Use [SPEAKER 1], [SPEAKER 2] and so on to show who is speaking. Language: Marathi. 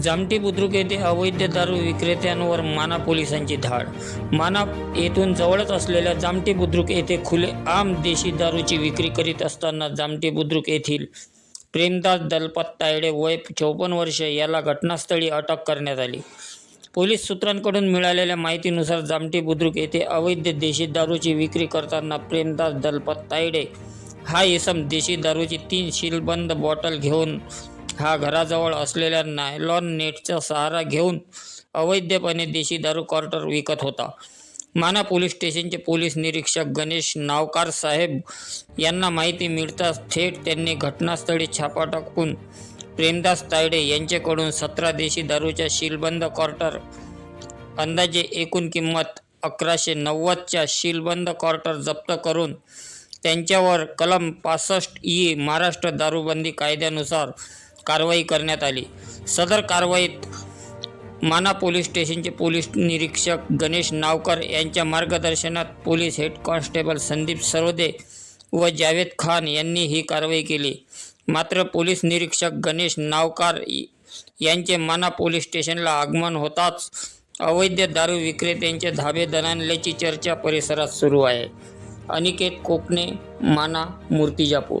[SPEAKER 1] जामटी बुद्रुक येथे अवैध दारू विक्रेत्यांवर माना पोलिसांची धाड. माना येथून जवळच असलेल्या जामटी बुद्रुक येथे खुले आम देशी दारूची विक्री करीत असताना जामटी बुद्रुक येथील प्रेमदास दलपत तायडे वय चौपन्न वर्ष याला घटनास्थळी अटक करण्यात आली. पोलीस सूत्रांकडून मिळालेल्या माहितीनुसार जामटी बुद्रुक येथे अवैध देशी दारूची विक्री करताना प्रेमदास दलपत तायडे हा इसम देशी दारूची तीन शिलबंद बॉटल घेऊन हा घराजवळ असलेल्या नायलॉन नेटचा सहारा घेऊन अवैधपणे देशी दारू क्वार्टर विकत होता. माना पोलीस स्टेशनचे पोलीस निरीक्षक गणेश नावकार साहेब यांना माहिती मिळताच थेट त्यांनी घटनास्थळी छापा टाकून प्रेमदास तायडे यांच्याकडून सतरा देशी दारूच्या शीलबंद क्वार्टर अंदाजे एकूण किंमत अकराशे नव्वदच्या शीलबंद क्वार्टर जप्त करून त्यांच्यावर कलम पासष्ट ई महाराष्ट्र दारूबंदी कायद्यानुसार कारवाई करण्यात आली. सदर कारवाईत माना पोलीस स्टेशनचे पोलीस निरीक्षक गणेश नावकर यांच्या मार्गदर्शनात police head constable Sandeep Sarode व जावेद खान यांनी ही कारवाई केली. मात्र पोलीस निरीक्षक गणेश नावकार यांचे माना पोलीस स्टेशनला आगमन होताच अवैध दारू विक्रेत्यांचे धाबे दणाणल्याची चर्चा परिसरात सुरू आहे. अनिकेत कोकणे माना मूर्तिजापूर.